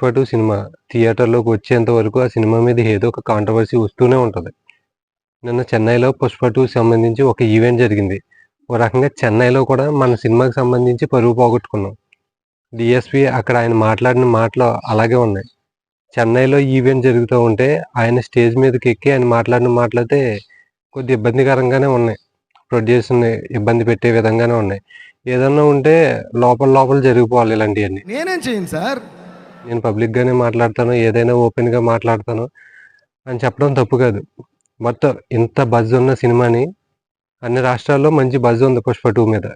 Pushpa two cinema థియేటర్లోకి వచ్చేంత వరకు ఆ సినిమా మీద ఏదో ఒక కాంట్రవర్సీ వస్తూనే ఉంటుంది. నిన్న చెన్నైలో పుష్ప టూ సంబంధించి ఒక ఈవెంట్ జరిగింది. ఒక రకంగా చెన్నైలో కూడా మన సినిమాకి సంబంధించి పరువు పోగొట్టుకున్నాం. డిఎస్పి అక్కడ ఆయన మాట్లాడిన మాటలు అలాగే ఉన్నాయి. చెన్నైలో ఈవెంట్ జరుగుతూ ఉంటే ఆయన స్టేజ్ మీదకి ఎక్కి ఆయన మాట్లాడిన మాటలైతే కొద్ది ఇబ్బందికరంగానే ఉన్నాయి. ప్రొడ్యూసర్ని ఇబ్బంది పెట్టే విధంగానే ఉన్నాయి. ఏదన్నా ఉంటే లోపల లోపల జరిగిపోవాలి ఇలాంటివన్నీ. నేనేం చేయను సార్. నేను పబ్లిక్గానే మాట్లాడతాను ఏదైనా ఓపెన్గా మాట్లాడతాను అని చెప్పడం తప్పు కాదు. మొత్తం ఇంత బజ్ ఉన్న సినిమాని అన్ని రాష్ట్రాల్లో మంచి బజ్ ఉంది పుష్ప టూ మీద.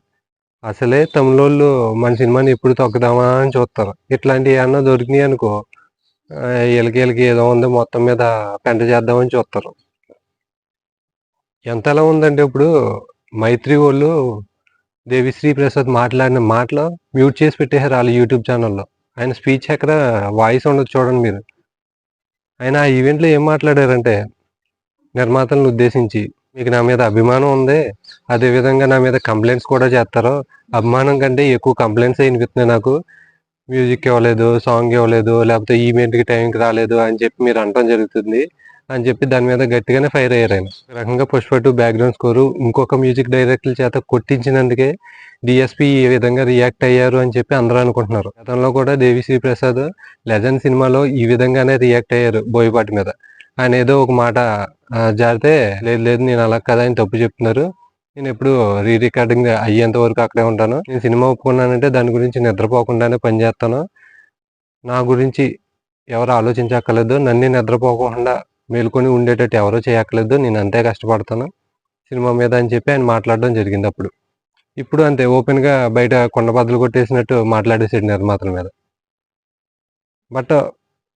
అసలే తమిళోళ్ళు మన సినిమాని ఎప్పుడు తొక్కుదామా అని చూస్తారు. ఇట్లాంటివి ఏమన్నా దొరికినాయి అనుకో ఆ, వీళ్ళకి ఏదో ఉంది మొత్తం మీద పెంట చేద్దామని చూస్తారు. ఎంత ఎలా ఉందంటే ఇప్పుడు మైత్రి వాళ్ళు దేవిశ్రీ ప్రసాద్ మాట్లాడిన మాటలు మ్యూట్ చేసి పెట్టేశారు వాళ్ళ యూట్యూబ్ ఛానల్లో. ఆయన స్పీచ్ ఎక్కడ వాయిస్ ఉండదు చూడండి మీరు. ఆయన ఆ ఈవెంట్లో ఏం మాట్లాడారంటే నిర్మాతలను ఉద్దేశించి మీకు నా మీద అభిమానం ఉంది అదే విధంగా నా మీద కంప్లైంట్స్ కూడా చేస్తారు. అభిమానం కంటే ఎక్కువ కంప్లైంట్స్ వినిపిస్తున్నాయి నాకు. మ్యూజిక్ ఇవ్వలేదు సాంగ్ ఇవ్వలేదు లేకపోతే ఈవెంట్కి టైంకి రాలేదు అని చెప్పి మీరు అనడం జరుగుతుంది. అని చెప్పి దాని మీద గట్టిగానే ఫైర్ అయ్యారు ఆయన. రకంగా పుష్ప టూ బ్యాక్గ్రౌండ్ స్కోరు ఇంకొక మ్యూజిక్ డైరెక్టర్ చేత కొట్టించినందుకే డిఎస్పి ఈ విధంగా రియాక్ట్ అయ్యారు అని చెప్పి అందరూ అనుకుంటున్నారు. గతంలో కూడా దేవి ప్రసాద్ లెజెండ్ సినిమాలో ఈ విధంగానే రియాక్ట్ అయ్యారు బోయపాటి మీద. ఆయన ఏదో ఒక మాట జారితే లేదు లేదు నేను అలా కదా అని తప్పు చెప్తున్నారు. నేను ఎప్పుడు రీ రికార్డింగ్ అయ్యేంత వరకు అక్కడే ఉంటాను. నేను సినిమా ఒప్పుకున్నానంటే దాని గురించి నిద్రపోకుండానే పనిచేస్తాను నా గురించి ఎవరు ఆలోచించక్కర్లేదు. నన్ను నిద్రపోకుండా మేలుకొని ఉండేటట్టు ఎవరో చేయక్కర్లేదు నేను అంతే కష్టపడతాను. సినిమా మీద అని చెప్పి ఆయన మాట్లాడడం జరిగింది అప్పుడు. ఇప్పుడు అంతే ఓపెన్గా బయట కొండ బద్దలు కొట్టేసినట్టు మాట్లాడేసాడు నిర్మాతల మీద. బట్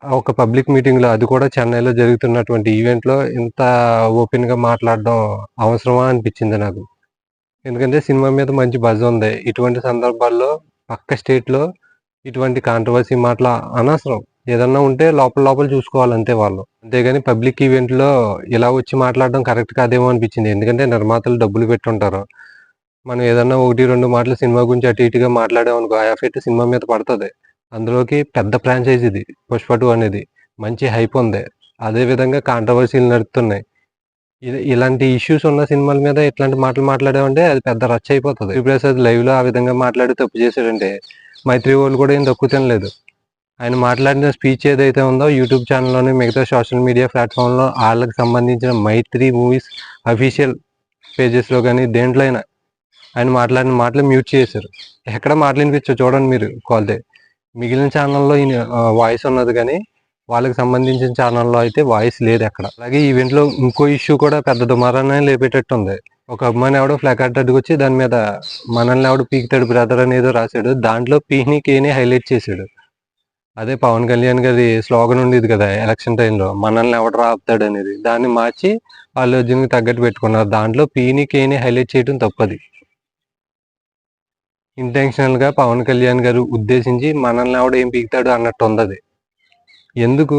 ఒక పబ్లిక్ మీటింగ్లో అది కూడా చెన్నైలో జరుగుతున్నటువంటి ఈవెంట్లో ఇంత ఓపెన్గా మాట్లాడడం అవసరమా అనిపించింది నాకు. ఎందుకంటే సినిమా మీద మంచి బజ్ ఉంది. ఇటువంటి సందర్భాల్లో పక్క స్టేట్లో ఇటువంటి కాంట్రవర్సీ మాటల అనవసరం. ఏదన్నా ఉంటే లోపల లోపల చూసుకోవాలి అంతే వాళ్ళు. అంతేగాని పబ్లిక్ ఈవెంట్లో ఇలా వచ్చి మాట్లాడడం కరెక్ట్ కాదేమో అనిపించింది. ఎందుకంటే నిర్మాతలు డబ్బులు పెట్టుంటారు. మనం ఏదన్నా ఒకటి రెండు మాటలు సినిమా గురించి అటు ఇటుగా మాట్లాడామనుకో ఆ ఎఫెక్ట్ సినిమా మీద పడుతుంది. అందులోకి పెద్ద ఫ్రాంచైజ్ ఇది పుష్ప టూ అనేది. మంచి హైప్ ఉంది. అదే విధంగా కాంట్రవర్సీలు నడుస్తున్నాయి ఇది- ఇలాంటి ఇష్యూస్ ఉన్న సినిమాల మీద ఇట్లాంటి మాటలు మాట్లాడామంటే అది పెద్ద రచ్చ అయిపోతుంది ప్రసాద్ లైవ్లో ఆ విధంగా మాట్లాడి తప్పు చేశాడంటే మైత్రి వాళ్ళు కూడా ఏం తక్కువ తినలేదు. ఆయన మాట్లాడిన స్పీచ్ ఏదైతే ఉందో యూట్యూబ్ ఛానల్లోని మిగతా సోషల్ మీడియా ప్లాట్ఫామ్లో వాళ్ళకి సంబంధించిన మైత్రి మూవీస్ అఫీషియల్ పేజెస్లో కానీ దేంట్లో అయినా ఆయన మాట్లాడిన మాటలు మ్యూట్ చేశారు. ఎక్కడ మాటలు చూడండి మీరు కాల్దే మిగిలిన ఛానల్లో ఈయన వాయిస్ ఉన్నది కానీ వాళ్ళకి సంబంధించిన ఛానల్లో అయితే వాయిస్ లేదు ఎక్కడ. అలాగే ఈవెంట్లో ఇంకో ఇష్యూ కూడా పెద్ద దుమారాన్ని లేపేటట్టు ఉంది ఒక అభిమాని ఎవడో ఫ్లాకార్డ్ అడ్డుకొచ్చి దాని మీద మనల్ని ఎవడు పీకుతాడు బ్రదర్ అనేదో రాశాడు. దాంట్లో పీని కేని హైలైట్ చేశాడు. అదే పవన్ కళ్యాణ్ గారి స్లోగన్ ఉండేది కదా ఎలక్షన్ టైంలో మనల్ని ఎవడరా రాపుతాడు అనేది. దాన్ని మార్చి వాళ్ళు తగ్గట్టు పెట్టుకున్నారు. దాంట్లో పీని కేని హైలైట్ చేయడం తప్పది. ఇంటెన్షనల్గా పవన్ కళ్యాణ్ గారు ఉద్దేశించి మనల్ని ఎవడ ఏం పీకుతాడు అన్నట్టు ఉంది అది ఎందుకు?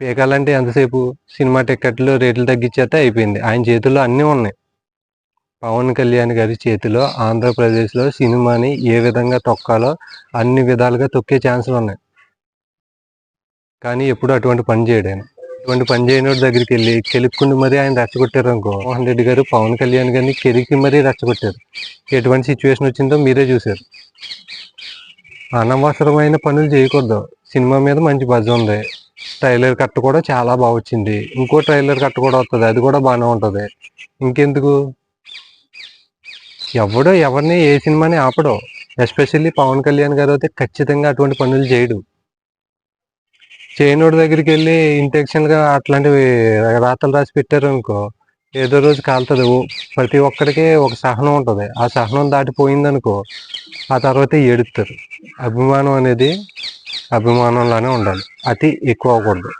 పీకాలంటే ఎంతసేపు? సినిమా టిక్కెట్లు రేట్లు తగ్గించేస్తే అయిపోయింది. ఆయన చేతుల్లో అన్నీ ఉన్నాయి. పవన్ కళ్యాణ్ గారి చేతిలో ఆంధ్రప్రదేశ్లో సినిమాని ఏ విధంగా తొక్కాలో అన్ని విధాలుగా తొక్కే ఛాన్సులు ఉన్నాయి. కానీ ఎప్పుడు అటువంటి పని చేయడాను అటువంటి పని చేయని దగ్గరికి వెళ్ళి కెలుక్కుండి మరీ ఆయన రెచ్చగొట్టారు అనుకో. మోహన్ రెడ్డి గారు పవన్ కళ్యాణ్ గారిని కెరికి మరీ రెచ్చగొట్టారు. ఎటువంటి సిచ్యువేషన్ వచ్చిందో మీరే చూశారు. అనవసరమైన పనులు చేయకూడదు. సినిమా మీద మంచి బజ్ ఉంది. ట్రైలర్ కట్ కూడా చాలా బాగా వచ్చింది. ఇంకో ట్రైలర్ కట్ కూడా వస్తుంది అది కూడా బాగానే ఉంటుంది. ఇంకెందుకు? ఎవడో ఎవరిని ఏ సినిమాని ఆపడో. ఎస్పెషల్లీ పవన్ కళ్యాణ్ గారు అయితే ఖచ్చితంగా అటువంటి పనులు చేయడు. చేయనోడి దగ్గరికి వెళ్ళి ఇంటెక్షన్గా అట్లాంటివి రాతలు రాసి పెట్టారు అనుకో ఏదో రోజు కాలుతుంది. ప్రతి ఒక్కరికి ఒక సహనం ఉంటుంది. ఆ సహనం దాటిపోయిందనుకో ఆ తర్వాత ఏడుస్తారు అభిమానం అనేది అభిమానంలానే ఉండాలి. అతి ఎక్కువ అవ్వకూడదు.